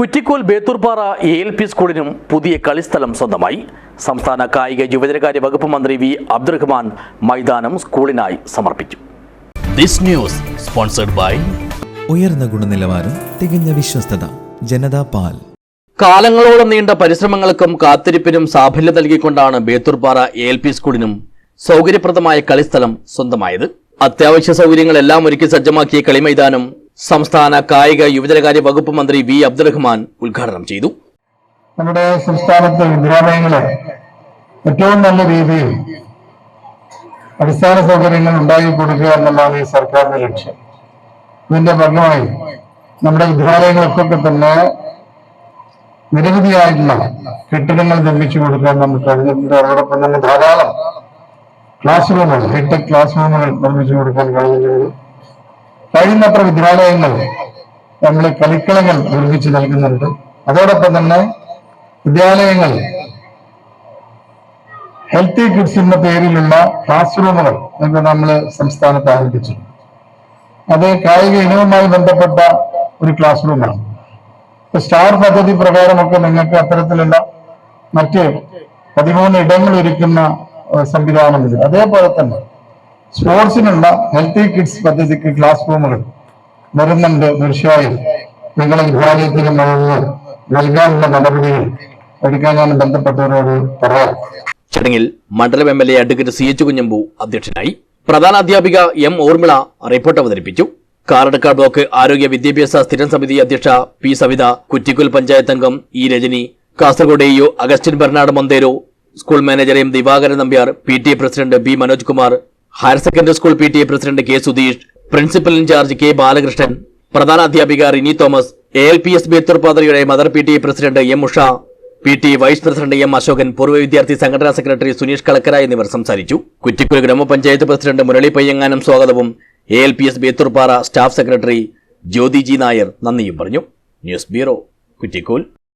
Kuttikol Bethurppara A L P സ്കൂളിനും പുതിയ കളിസ്ഥലം സ്വന്തമായി. സംസ്ഥാന കായിക യുവജനകാര്യ വകുപ്പ് മന്ത്രി വി അബ്ദുറഹ്മാൻ മൈതാനം സ്കൂളിനായി സമർപ്പിച്ചു. ദിസ് ന്യൂസ് സ്പോൺസർഡ് ബൈ ഉയർന്ന ഗുണനിലവാരം തികഞ്ഞ വിശ്വസ്തത ജനതാ പാൽ. കാലങ്ങളോളം നീണ്ട പരിശ്രമങ്ങൾക്കും കാത്തിരിപ്പിനും സാഫല്യം നൽകിക്കൊണ്ടാണ് ബേത്തൂർപ്പാറ എ എൽ പി സ്കൂളിനും സൗകര്യപ്രദമായ കളിസ്ഥലം സ്വന്തമായത്. അത്യാവശ്യ സൗകര്യങ്ങളെല്ലാം ഒരുക്കി സജ്ജമാക്കിയ കളിമൈതാനം സംസ്ഥാന കായിക യുവജനകാര്യ വകുപ്പ് മന്ത്രി വി. അബ്ദുറഹ്മാൻ ഉദ്ഘാടനം ചെയ്തു. നമ്മുടെ സംസ്ഥാനത്തെ വിദ്യാലയങ്ങളെ ഏറ്റവും നല്ല രീതിയിൽ അടിസ്ഥാന സൗകര്യങ്ങൾ ഉണ്ടാക്കി കൊടുക്കുക എന്നുള്ളതാണ് ഈ സർക്കാരിന്റെ ലക്ഷ്യം. ഇതിന്റെ ഭാഗമായി നമ്മുടെ വിദ്യാലയങ്ങൾക്കൊക്കെ തന്നെ നിരവധിയായിട്ടുള്ള കെട്ടിടങ്ങൾ നിർമ്മിച്ചു കൊടുക്കാൻ നമുക്ക് കഴിഞ്ഞിട്ടുണ്ട്. അതോടൊപ്പം തന്നെ ധാരാളം ക്ലാസ് റൂമുകൾ ഹൈടെക് ക്ലാസ് റൂമുകൾ നിർമ്മിച്ചു കൊടുക്കാൻ കഴിഞ്ഞിട്ടുണ്ട്. കഴിയുന്നത്ര വിദ്യാലയങ്ങൾ നമ്മൾ കളിക്കളങ്ങൾ ഒരുമിച്ച് നൽകുന്നുണ്ട്. അതോടൊപ്പം തന്നെ വിദ്യാലയങ്ങൾ ഹെൽത്തി കിഡ്സ് എന്ന പേരിലുള്ള ക്ലാസ് റൂമുകൾ നമ്മൾ സംസ്ഥാനത്ത് ആരംഭിച്ചു. അത് കായിക ഇനവുമായി ബന്ധപ്പെട്ട ഒരു ക്ലാസ് റൂമാണ് സ്റ്റാർ പദ്ധതി പ്രകാരമൊക്കെ നിങ്ങൾക്ക് അത്തരത്തിലുള്ള മറ്റ് പതിമൂന്ന് ഇടങ്ങൾ ഒരുക്കുന്ന സംവിധാനമുണ്ട്. അതേപോലെ തന്നെ സ്പോർട്സിനുള്ള ഹെൽത്തി കിഡ്സ് പദ്ധതിക്ക് ക്ലാസ് റൂമുകൾ. വരുന്നുണ്ട് തീർച്ചയായും. നിങ്ങളെ വിഭാഗത്തിലും മുഴുവൻ നൽകാനുള്ള നടപടികൾ എടുക്കാൻ ഞാൻ ബന്ധപ്പെട്ടവരോട് പറയാം. ചടങ്ങിൽ മണ്ഡലം M L A advocate C H Kunhambu അധ്യക്ഷനായി പ്രധാന അധ്യാപിക എം ഓർമിള റിപ്പോർട്ട് അവതരിപ്പിച്ചു. കാറടക്കാട് ബ്ലോക്ക് ആരോഗ്യ വിദ്യാഭ്യാസ സ്ഥിരം സമിതി അധ്യക്ഷ പി സവിത കുറ്റിക്കുൽ പഞ്ചായത്ത് അംഗം E Rajani Kasaragod E Augustine Bernard Monteiro school manager M Divakaran Nambiar P T president B Manoj Kumar higher secondary school P T A president K Sudheesh principal in charge K Balakrishnan പ്രധാന അധ്യാപിക Rini Thomas A L P S Bethur പാതയുടെ mother P T A president M Usha P T vice president M Ashokan പൂർവ വിദ്യാർത്ഥി സംഘടനാ secretary Suneesh Kalakkara എന്നിവർ സംസാരിച്ചു. കുറ്റിക്കുരു ഗ്രാമപഞ്ചായത്ത് president Murali Payyanganam സ്വാഗതവും A L P S Bethurppara staff secretary Jyothiji Nair നന്ദിയും പറഞ്ഞു. News bureau Kuttikol.